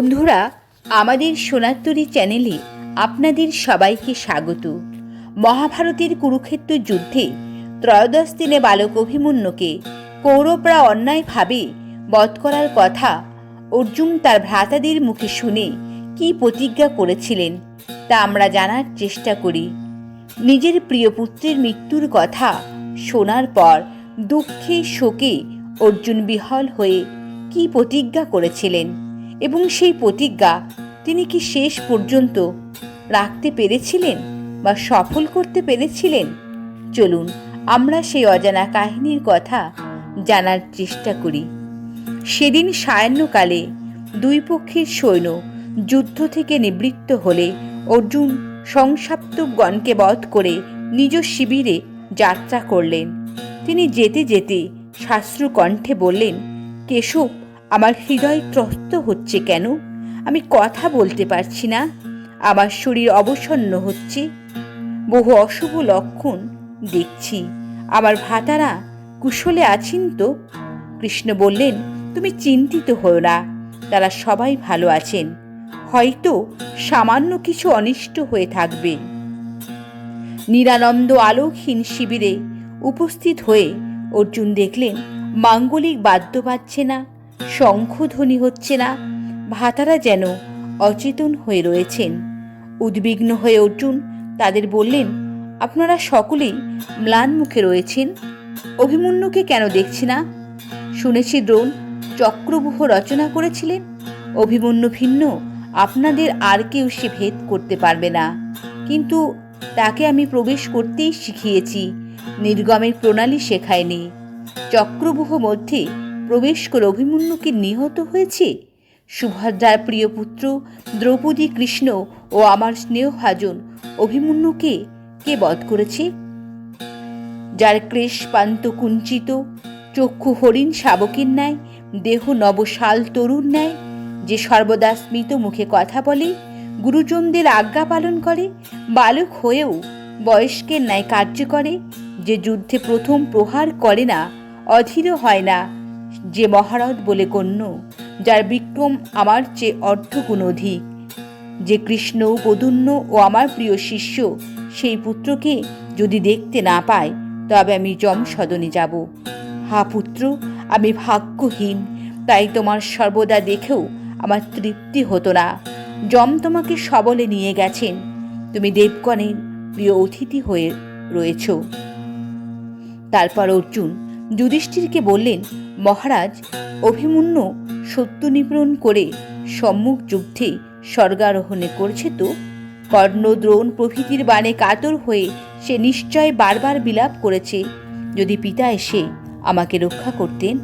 বন্ধুরা, আমাদের সোনাত্তরী চ্যানেলে আপনাদের সবাইকে স্বাগত। মহাভারতের কুরুক্ষেত্র যুদ্ধে ত্রয়োদশ দিনে বালক অভিমন্যুকে কৌরবরা অন্যায়ভাবে বধ করার কথা অর্জুন তার ভ্রাতাদের মুখে শুনে কী প্রতিজ্ঞা করেছিলেন, তা আমরা জানার চেষ্টা করি। নিজের প্রিয় পুত্রের মৃত্যুর কথা শোনার পর দুঃখে শোকে অর্জুন বিহল হয়ে কী প্রতিজ্ঞা করেছিলেন? এবং সেই প্রতিজ্ঞা তিনি কি শেষ পর্যন্ত রাখতে পেরেছিলেন বা সফল করতে পেরেছিলেন? চলুন আমরা সেই অজানা কাহিনীর কথা জানার চেষ্টা করি। সেদিন সায়াহ্নকালে দুই পক্ষের সৈন্য যুদ্ধ থেকে নিবৃত্ত হলে অর্জুন সংসাপ্তগণকে বধ করে নিজ শিবিরে যাত্রা করলেন। তিনি যেতে যেতে শাস্ত্র কণ্ঠে বললেন, কেশব আমার হৃদয় ত্রস্ত হচ্ছে কেন? আমি কথা বলতে পারছি না। আমার শরীর অবসন্ন হচ্ছে। বহু অশুভ লক্ষণ দেখছি। আমার ভাতারা কুশলে আছেন তো? কৃষ্ণ বললেন, তুমি চিন্তিত হও না। তারা সবাই ভালো আছেন। হয়তো সামান্য কিছু অনিষ্ট হয়ে থাকবে। নিরানন্দ আলোকহীন শিবিরে উপস্থিত হয়ে অর্জুন দেখলেন, মাঙ্গলিক বাদ্য বাজছে না। শঙ্খধ্বনি হচ্ছে না, ভাতারা যেন অচেতন হয়ে রয়েছেন। উদ্বিগ্ন হয়ে অর্জুন তাদের বললেন, আপনারা সকলেই ম্লান মুখে রয়েছেন, অভিমন্যুকে কেন দেখছি না? শুনেছি দ্রোণ চক্রবুহ রচনা করেছিলেন, অভিমন্যু ভিন্ন, আপনাদের আর কেউ সে ভেদ করতে পারবে না। কিন্তু তাকে আমি প্রবেশ করতেই শিখিয়েছি, নির্গমের প্রণালী শেখায়নি। চক্রবুহ মধ্যে প্রবেশ করে অভিমন্যুকে নিহত হয়েছে। সুভদ্রার প্রিয় পুত্র দ্রৌপদী কৃষ্ণ ও আমার স্নেহভাজন অভিমন্যুকে কে বধ করেছে? যার ক্লেশ পান্ত কুঞ্চিত, চক্ষু হরিণ শাবকের ন্যায়, দেহ নবশাল তরুণ ন্যায়, যে সর্বদা স্মিত মুখে কথা বলে, গুরুজনদের আজ্ঞা পালন করে, বালক হয়েও বয়স্কের ন্যায় কার্য করে, যে যুদ্ধে প্রথম প্রহার করে না, অধীর হয় না যে মহারথ বলে গণ্য, যার বিক্রম আমার চেয়ে অর্ধগুণ অধিক। যে কৃষ্ণ পদুন্য ও আমার প্রিয় শিষ্য সেই পুত্রকে যদি দেখতে না পাই তবে আমি যম সদনে যাব। হা পুত্র, আমি ভাগ্যহীন, তাই তোমার সর্বদা দেখেও আমার তৃপ্তি হতো না। যম তোমাকে সবলে নিয়ে গেছেন। তুমি দেবগণের প্রিয় অতিথি হয়ে রয়েছ। তারপর অর্জুন যুধিষ্ঠিরকে বললেন, মহারাজ, অভিমন্যু সত্য নিপূরণ করে সম্মুখ যুদ্ধে স্বর্গারোহণে করছে তো? কর্ণ দ্রোণ প্রভৃতির বাণে কাতর হয়ে সে নিশ্চয় বারবার বিলাপ করেছে। যদি পিতা এসে আমাকে রক্ষা করতেন,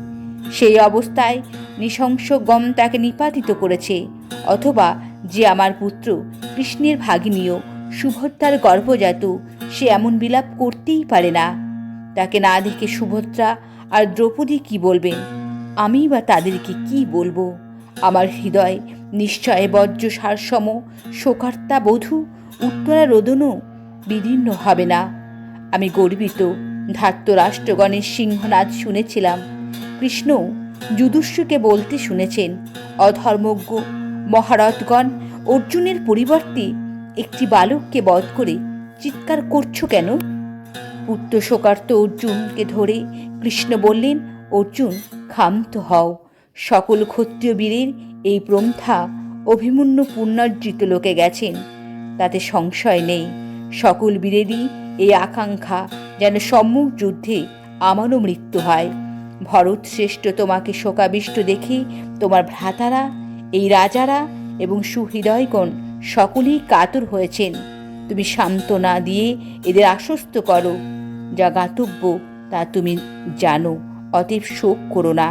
সেই অবস্থায় নৃশংস গম তাকে নিপাতিত করেছে। অথবা যে আমার পুত্র কৃষ্ণের ভাগিনীয় সুভদ্রার গর্ভজাত, সে এমন বিলাপ করতেই পারে না। তাকে না দেখে সুভদ্রা আর দ্রৌপদী কি বলবেন? আমি বা তাদেরকে কি বলব? আমার হৃদয় নিশ্চয় বজ্র সারসম, শোকার্তা বধূ, উত্তরা রোদনও বিদীর্ণ হবে না। আমি গর্বিত ধাত্য রাষ্ট্রগণের সিংহনাদ শুনেছিলাম। কৃষ্ণ যুদুষ্যুকে বলতে শুনেছেন, অধর্মজ্ঞ মহারথগণ, অর্জুনের পরিবর্তে একটি বালককে বধ করে চিৎকার করছ কেন? পুত্র শোকার্ত অর্জুনকে ধরে কৃষ্ণ বললেন, অর্জুন, ক্ষান্ত হও। সকল ক্ষত্রিয় বীরের এই প্রন্থা অভিমন্যু পুনর্জিত লোকে গেছেন। তাতে সংশয় নেই। সকল বীরেরই এই আকাঙ্ক্ষা যেন সম্মুখ যুদ্ধে আমারও মৃত্যু হয়। ভরত শ্রেষ্ঠ তোমাকে শোকাবিষ্ট দেখে তোমার ভ্রাতারা, এই রাজারা এবং সুহৃদয়গণ সকলেই কাতর হয়েছেন। তুমি সান্ত্বনা দিয়ে এদের আশ্বস্ত করো, যা গাতব্য তা তুমি জানো অতীব শোক করো না।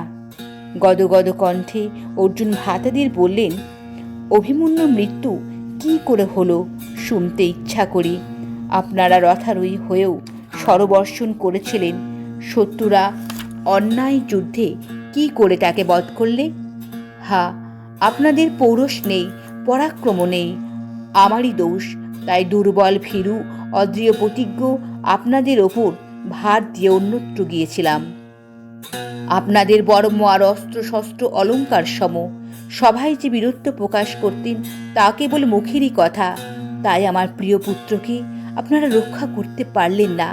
গদগদ কণ্ঠে অর্জুন ভাতাদির বললেন অভিমন্যুর মৃত্যু কি করে হলো শুনতে ইচ্ছা করি। আপনারা রথারই হয়েও সরবর্ষণ করেছিলেন, শত্রুরা অন্যায় যুদ্ধে কি করে তাকে বধ করলে? হা, আপনাদের পৌরষ নেই, পরাক্রম নেই, আমারই দোষ তাই দুর্বল ভীরু অদ্রিয় প্রতিজ্ঞ আপনাদের ওপর ভার দিয়ে অন্যত্র গিয়েছিলাম। আপনাদের বর্ম আর অস্ত্র, শস্ত্র, অলঙ্কার সম। সবাই যে বীরত্ব প্রকাশ করতেন, তা কেবল মুখেরই কথা। তাই আমার প্রিয় পুত্রকে আপনারা রক্ষা করতে পারলেন না।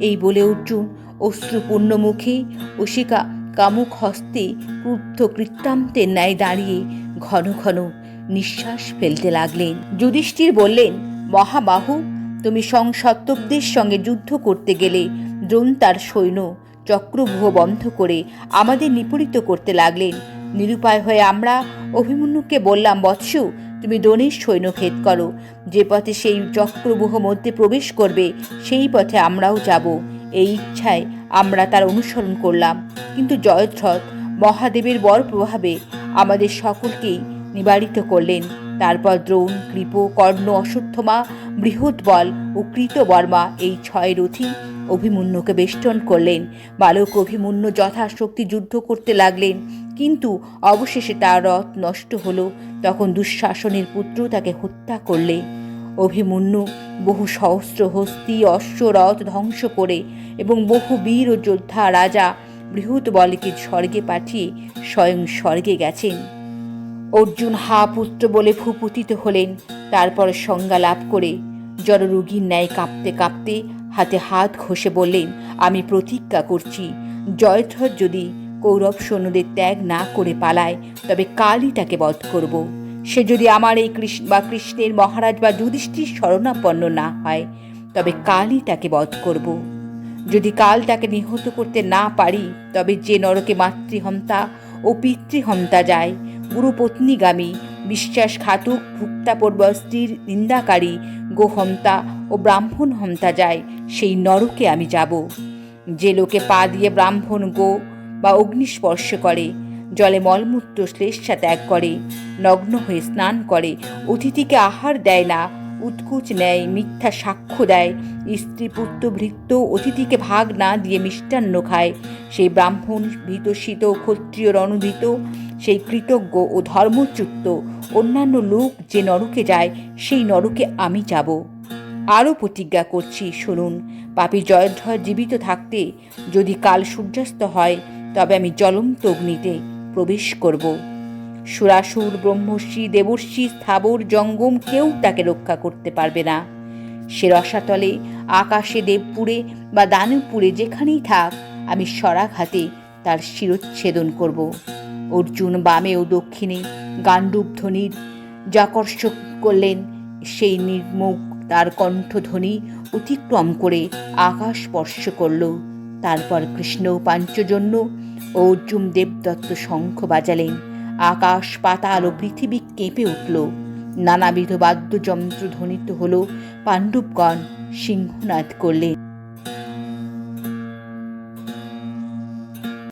এই বলে অর্জুন অশ্রুপূর্ণ মুখে ওশিকা কামুক হস্তে ক্রুদ্ধ কৃত্যান্তের ন্যায় দাঁড়িয়ে ঘন ঘন নিঃশ্বাস ফেলতে লাগলেন। যুধিষ্ঠির বললেন মহাবাহু, তুমি সংসত্তবদের সঙ্গে যুদ্ধ করতে গেলে দ্রোণ তার সৈন্য চক্রভূহ বন্ধ করে আমাদের নিপীড়িত করতে লাগলেন। নিরুপায় হয়ে আমরা অভিমন্যুকে বললাম, বৎস, তুমি দ্রোণের সৈন্য ভেদ করো। যে পথে সেই চক্রবুহ মধ্যে প্রবেশ করবে, সেই পথে আমরাও যাব। এই ইচ্ছায় আমরা তার অনুসরণ করলাম। কিন্তু জয়ধ্রথ মহাদেবের বর প্রভাবে আমাদের সকলকেই নিবারিত করলেন। তারপর দ্রোণ, কৃপ, কর্ণ অশ্বত্থমা বৃহৎ বল ও কৃতবর্মা এই ছয় রথী অভিমন্যুকে বেষ্টন করলেন। বালক অভিমন্যু যথাশক্তি যুদ্ধ করতে লাগলেন। কিন্তু অবশেষে তার রথ নষ্ট হল। তখন দুঃশাসনের পুত্র তাকে হত্যা করলে। অভিমন্যু বহু সহস্র হস্তি অশ্ব রথ ধ্বংস করে এবং বহু বীর ও যোদ্ধা রাজা বৃহৎ বলকে স্বর্গে পাঠিয়ে স্বয়ং স্বর্গে গেছেন। অর্জুন হা পুত্র বলে ভূপতিত হলেন। তারপর সংজ্ঞা লাভ করে জড়রোগীর ন্যায় কাঁপতে কাঁপতে হাতে হাত ঘষে বললেন, আমি প্রতিজ্ঞা করছি। জয়ধ্বজ যদি কৌরব সৈন্যদের ত্যাগ না করে পালায়, তবে কালই তাকে বধ করব। সে যদি আমার এই কৃষ্ণ বা কৃষ্ণের মহারাজ বা যুধিষ্ঠির শরণাপন্ন না হয়, তবে কালই তাকে বধ করব। যদি কাল তাকে নিহত করতে না পারি, তবে যে নরকে মাতৃহন্তা ও পিতৃহন্তা যায় গুরুপত্নীগামী বিশ্বাসঘাতক ভুক্তাপর্ব স্ত্রীর নিন্দাকারী গোহন্তা ও ব্রাহ্মণ হমতা যায়, সেই নরকে আমি যাব। যে লোকে পা দিয়ে ব্রাহ্মণ গো বা অগ্নিস্পর্শ করে, জলে মলমূত্র শ্লেষা ত্যাগ করে, নগ্ন হয়ে স্নান করে, অতিথিকে আহার দেয় না, উৎকুচ নেয় মিথ্যা সাক্ষ্য দেয়, স্ত্রী পুত্র ভৃত্য অতিথিকে ভাগ না দিয়ে মিষ্টান্ন খায়, সেই ব্রাহ্মণ ভীতশীত ক্ষত্রিয় রণভীত সেই কৃতজ্ঞ ও ধর্মচ্যুত অন্যান্য লোক যে নরকে যায়, সেই নরকে আমি যাব। আরও প্রতিজ্ঞা করছি, শুনুন, পাপী জয়ধ্বর জীবিত থাকতে যদি কাল সূর্যাস্ত হয়, তবে আমি জ্বলন্ত অগ্নিতে প্রবেশ করব। সুরাসুর, ব্রহ্মর্ষি, দেবর্ষি, স্থাবর, জঙ্গম কেউ তাকে রক্ষা করতে পারবে না। সে রসাতলে, আকাশে দেবপুরে বা দানবপুরে যেখানেই থাক, আমি সরাঘাতে তার শিরচ্ছেদন করব। অর্জুন বামে ও দক্ষিণে গান্ডুব ধ্বনির যাকর্ষ করলেন। সেই নির্মুখ তার কণ্ঠধ্বনি অতিক্রম করে আকাশ স্পর্শ করল। তারপর কৃষ্ণ পাঞ্চজন্য অর্জুন দেবদত্ত শঙ্খ বাজালেন। আকাশ পাতাল ও পৃথিবী কেঁপে উঠল। নানাবিধ বাদ্যযন্ত্র ধ্বনিত হল। পাণ্ডবগণ সিংহনাদ করলেন।